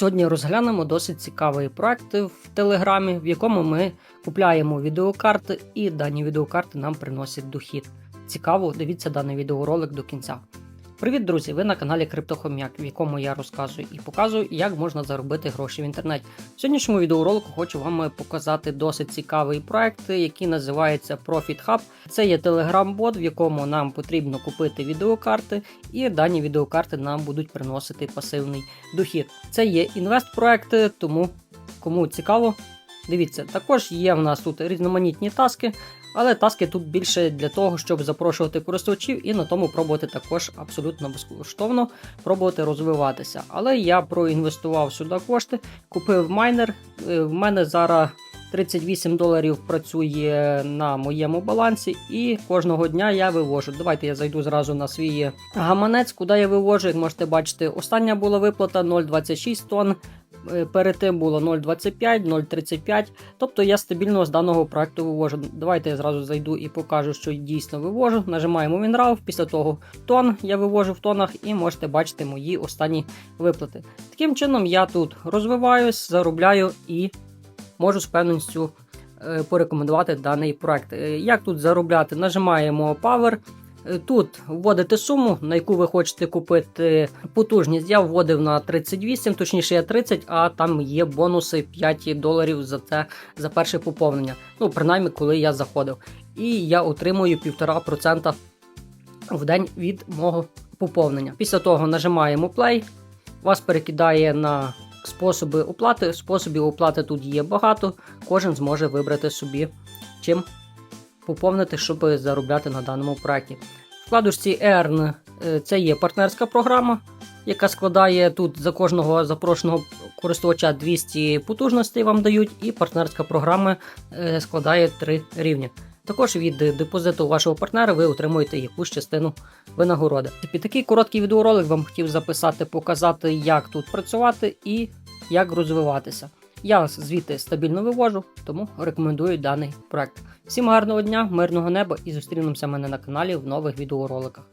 Сьогодні розглянемо досить цікавий проект в Телеграмі, в якому ми купляємо відеокарти, і дані відеокарти нам приносять дохід. Цікаво, дивіться даний відеоролик до кінця. Привіт, друзі! Ви на каналі Криптохом'як, в якому я розказую і показую, як можна заробити гроші в інтернеті. В сьогоднішньому відеоролику хочу вам показати досить цікавий проект, який називається Profit Hub. Це є телеграм-бот, в якому нам потрібно купити відеокарти, і дані відеокарти нам будуть приносити пасивний дохід. Це є інвест-проекти, тому кому цікаво, дивіться. Також є в нас тут різноманітні таски. Але таски тут більше для того, щоб запрошувати користувачів і на тому пробувати також абсолютно безкоштовно пробувати розвиватися. Але я проінвестував сюди кошти, купив майнер. Е, В мене зараз 38 доларів працює на моєму балансі, і кожного дня я вивожу. Давайте я зайду зразу на свій гаманець, куди я вивожу. Як можете бачити, остання була виплата 0,26 тонн. Е, Перед тим було 0,25, 0,35. Тобто я стабільно з даного проекту вивожу. Давайте я зразу зайду і покажу, що дійсно вивожу. Нажимаємо WinRAW, після того тон я вивожу в тонах, і можете бачити мої останні виплати. Таким чином, я тут розвиваюсь, заробляю і можу з певністю е, порекомендувати даний проект. Е, Як тут заробляти? Нажимаємо Power. Е, Тут вводите суму, на яку ви хочете купити потужність. Я вводив на 38, точніше я 30, а там є бонуси 5 доларів за це за перше поповнення. Ну, принаймні, коли я заходив. І я отримую 1,5% в день від мого поповнення. Після того нажимаємо Play, вас перекидає на способи оплати. Способів оплати тут є багато, кожен зможе вибрати собі чим поповнити, щоб заробляти на даному проєкті. В вкладочці Earn е, це є партнерська програма, яка складає тут за кожного запрошеного користувача 200 потужностей вам дають, і партнерська програма е, складає 3 рівні. Також від депозиту вашого партнера ви отримуєте якусь частину винагороди. Під такий короткий відеоролик вам хотів записати, показати, як тут працювати і як розвиватися. Я звідти стабільно вивожу, тому рекомендую даний проект. Всім гарного дня, мирного неба і зустрінемося мене на каналі в нових відеороликах.